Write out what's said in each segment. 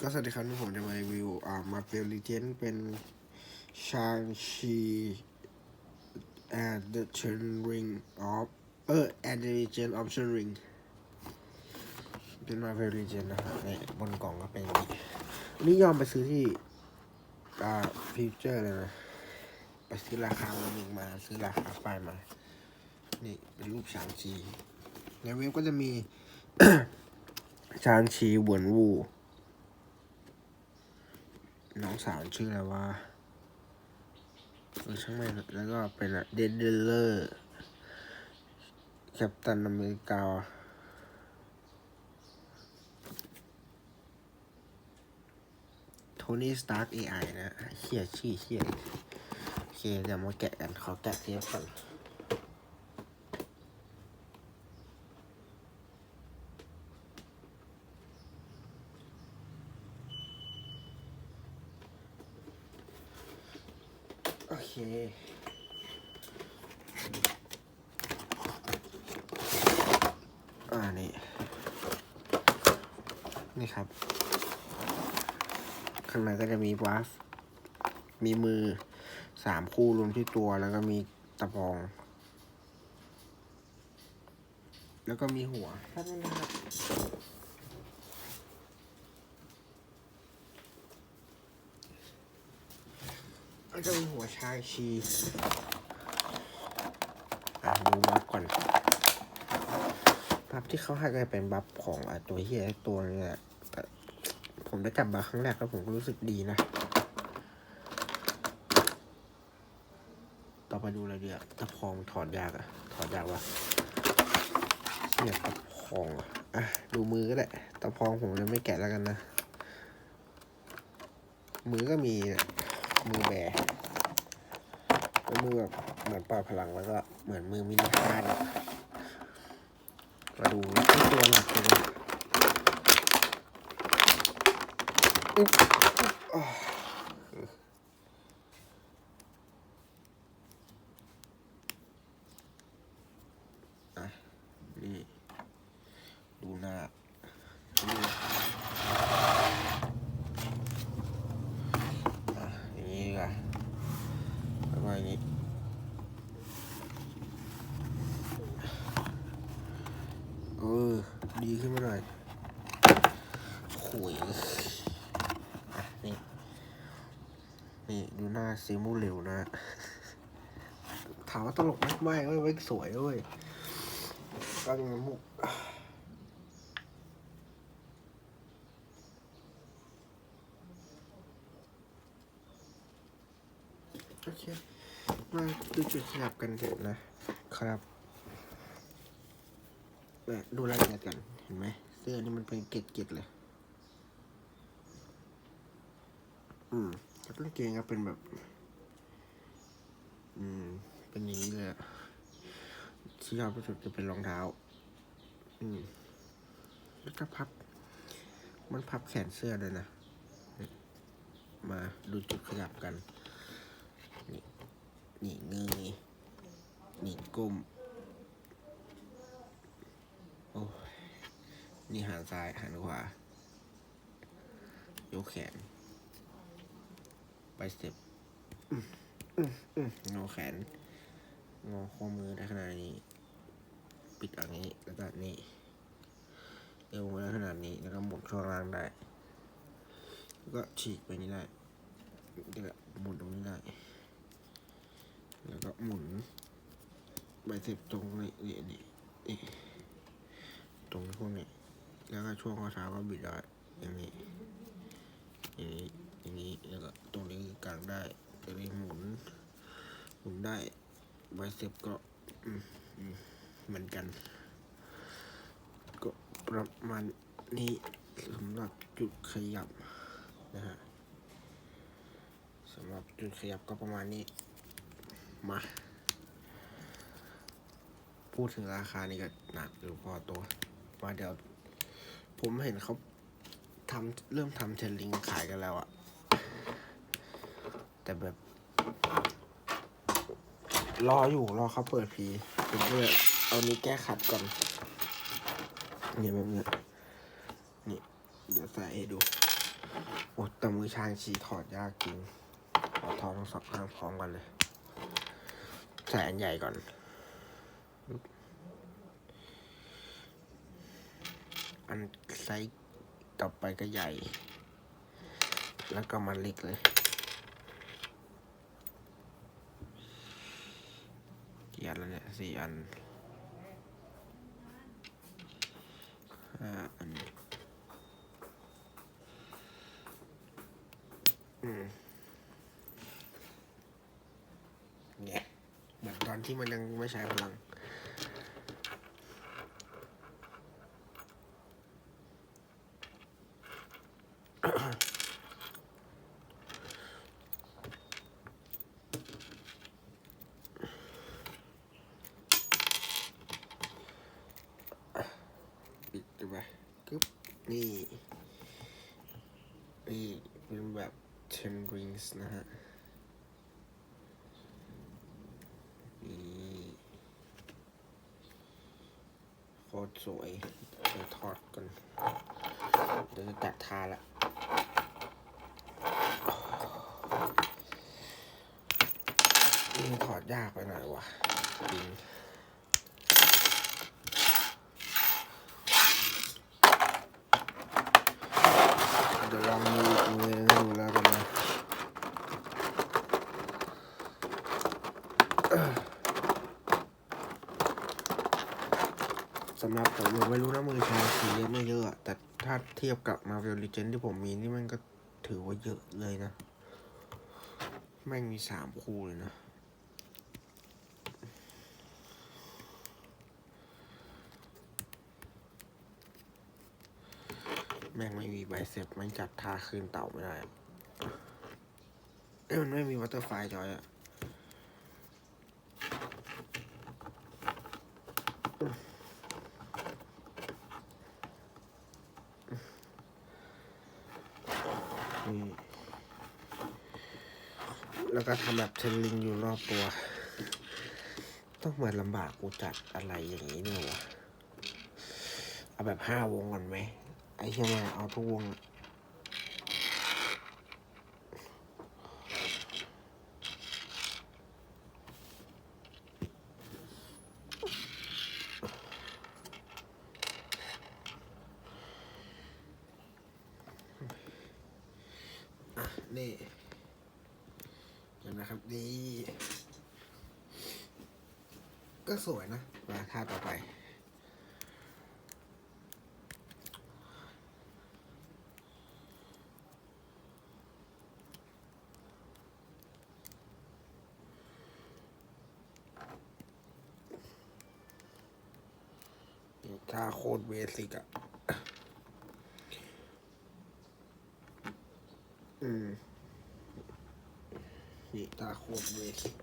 ก็สวัสดีครับที่ผมจะมารีวิวอ่ามาเปลลิเจนเป็นชางชี and the Chen Ring of เออ and the Legend of Chen Ring เป็นมาเปลลิเจนนะฮะในบนกล่องก็เป็นนี้นนี้ยอมไปซื้อที่อ่าฟิวเจอร์เลยนะไปซื้อราคาวันหนึ่งมา ซื้อราคาป้ายมา นี่เป็นรูปชางชีในเว็บก็จะมีชางชีหวนวู น้องสาวชื่ออะไรวะเออช่างแม่งเถอะแล้วก็เป็นเดนเดลเลอร์แคปตันอเมริกาโทนี่สตาร์กเอไอนะเฮียชื่อเฮียโอเค เดี๋ยวมาแกะกัน ขอแกะเทปก่อน โอเคอ่านี่ นี่ครับ ข้างในก็จะมีวาฟมีมือสามคู่รวมที่ตัวแล้วก็มีตะปอง แล้วก็มีหัวแป๊บนึงนะครับ ก็จะมีหัวชายชีอะดูบัฟก่อนบัฟที่เขาให้ก็จะเป็นบัฟของอตัวเฮียตัวนี้แหละแต่ผมได้จับบัฟครั้งแรกแล้วผมก็รู้สึกดีนะ ต่อไปดูอะไรเดียวตะพองถอดยากอะถอดยากวะเนี่ยตะพองอะอะดูมือก็ได้ตะพองผมจะไม่แกะแล้วกันนะ มือก็มี มือแบแล้วมือแบบเหมือนปล่อยพลังแล้วก็เหมือนมือมินิฮาร์ดมาดูที่ตัวหลักเลยอุ๊บอ่าอะนี่ ดูหน้านี่อะอย่างนี้ดีกว่าแล้วก็ อย่างนี้ เออ ดีขึ้นมาหน่อยขุยอะนี่ นี่ ดูหน้าซีมูเหลวนะ ถามว่าตลกไหมไม่เว้ยสวยเว้ยตั้งมูกโอเค มาดู จุดขยับกันเถอะนะครับเนี่ยดูรายละเอียดกัน เห็นไหมเสื้อนี่มันเป็นเกล็ดๆเลย อืมแล้วกางเกงก็เป็นแบบ อืม เป็นอย่างนี้เลยที่ชอบที่สุดจะเป็นรองเท้า อืม แล้วก็พับ มันพับแขนเสื้อเลยนะ มาดูจุดขยับกัน นี่เงยนี่ก้มโอ้ยนี่หันซ้ายหันขวายกแขนไปสเต็ปงอแขน งอข้อมือได้ขนาดนี้ ปิดอันนี้แล้วก็นี่เอวมาได้ขนาดนี้แล้วก็หมุนช่วงล่างได้ แล้วก็ฉีกไปนี้ได้แล้วก็หมุนตรงนี้ได้ แล้วก็หมุนใบเสพตรงนี้นี่นี่นี่ตรงพวกนี้แล้วก็ช่วงข้อเท้าก็บิดได้อย่างนี้อย่างนี้อย่างนี้แล้วก็ตรงนี้กางได้ตรงนี้หมุนหมุนได้ไบเซปก็เหมือนกัน ก็ประมาณนี้สำหรับจุดขยับนะฮะสำหรับจุดขยับก็ประมาณนี้ มา พูดถึงราคานี่ก็หนักอยู่พอตัว มาเดี๋ยว ผมเห็นเขาทำเริ่มทำเทรนลิงขายกันแล้วอะแต่แบบ รออยู่รอเขาเปิดพีผมก็เลยเอานี้แก้ขัดก่อนเนี่ยแบบนี้นี่เดี๋ยวใส่ให้ดูโอ้แต่มือชางชีถอดยากจริงอถอดทั้งสองข้างพร้อมกันเลย ใส่อันใหญ่ก่อน อันไซส์ต่อไปก็ใหญ่ แล้วก็มาเล็กเลยกี่อันแล้วเนี่ยสี่อันห้าอัน อืมเนี่ย เหมือนที่มันยังไม่ใช้พลัง ปิดไปกึ๊บนี่ นี่เป็นแบบ ten rings นะฮะ นี่โค ตรสวยเดี๋ยวถอดกันเดี๋ยวจะแตะทาละนี่ถอดยากไปหน่อยวะจริงเดี๋ยวลองดูอีกมือนึงให้ดูแล้วกันนะสำหรับผมผมไม่รู้นะมือชาสีเยอะไม่เยอะ แต่ถ้าเทียบกับ Marvel Legends ที่ผมมีนี่มันก็ถือว่าเยอะเลยนะ แม่งมีสามคู่เลยนะ แม่งไม่มีใบเสร็จมันจับทาคืนเต่าไม่ได้เอ้ยมันไม่มีวัตเตอร์ไฟจอยอะนี่ แล้วก็ทำแบบเทรนลิงอยู่รอบตัว ต้องเหมือนลำบากกูจัดอะไรอย่างนี้เนี่ยวะเอาแบบห้าวงก่อนไหม ไอ้เชี่ยมาเอาทุกวงนี่ นี่ ก็สวยนะมาท่าต่อไป ท่าโคตรเบสิกอะอืม นี่ท่าโคตรเบสิก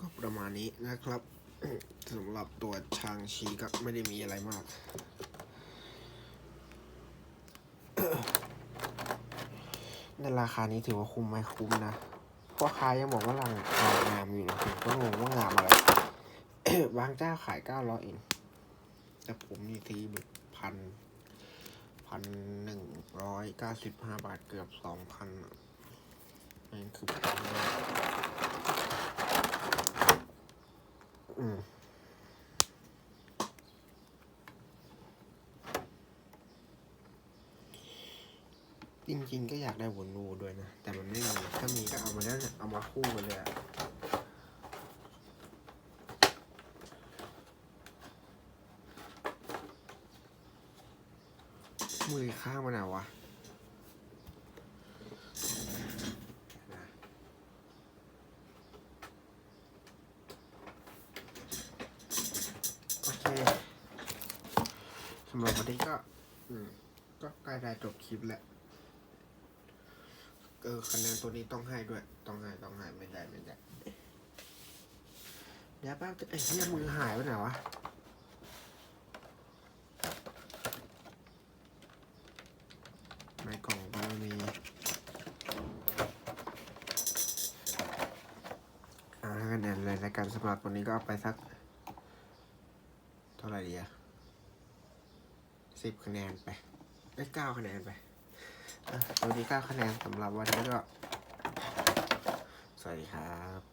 ก็ประมาณนี้นะครับสำหรับตัวชางชีก็ไม่ได้มีอะไรมาก ในราคานี้ถือว่าคุ้มไหมคุ้มนะพ่อค้ายังบอกว่ารังรางามอยู่นะผมก็งงว่างามอะไร บางเจ้าขายเก้าร้อยเองแต่ผมนี่ทีแบบพัน พันหนึ่งร้อยเก้าสิบห้าบาทเกือบสองพันนั่นคือแพงมากอืมจริงๆก็อยากได้วนนูด้วยนะ แต่มันไม่มี ถ้ามีก็เอามาแล้วเนี่ยเอามาคู่กันเลยอะ มือข้างมันอะวะโอเคสำหรับวันนี้ก็อืมก็ใกล้ได้จบคลิปแล้วเออคะแนนตัวนี้ต้องให้ด้วย ต้องให้ต้องให้ไม่ได้ไม่ได้เดี๋ยวแป๊บจะไอ้เหี้ยมือหายไปไหนวะ ในกล่องก็มี อ่าให้ คะแนนเลยแล้วกันสำหรับวันนี้ก็เอาไปสัก เท่าไหร่ดีอะสิบคะแนนไปได้เก้าคะแนนไปวันนี้เก้าคะแนนสำหรับวันนี้ก็ สวัสดีครับ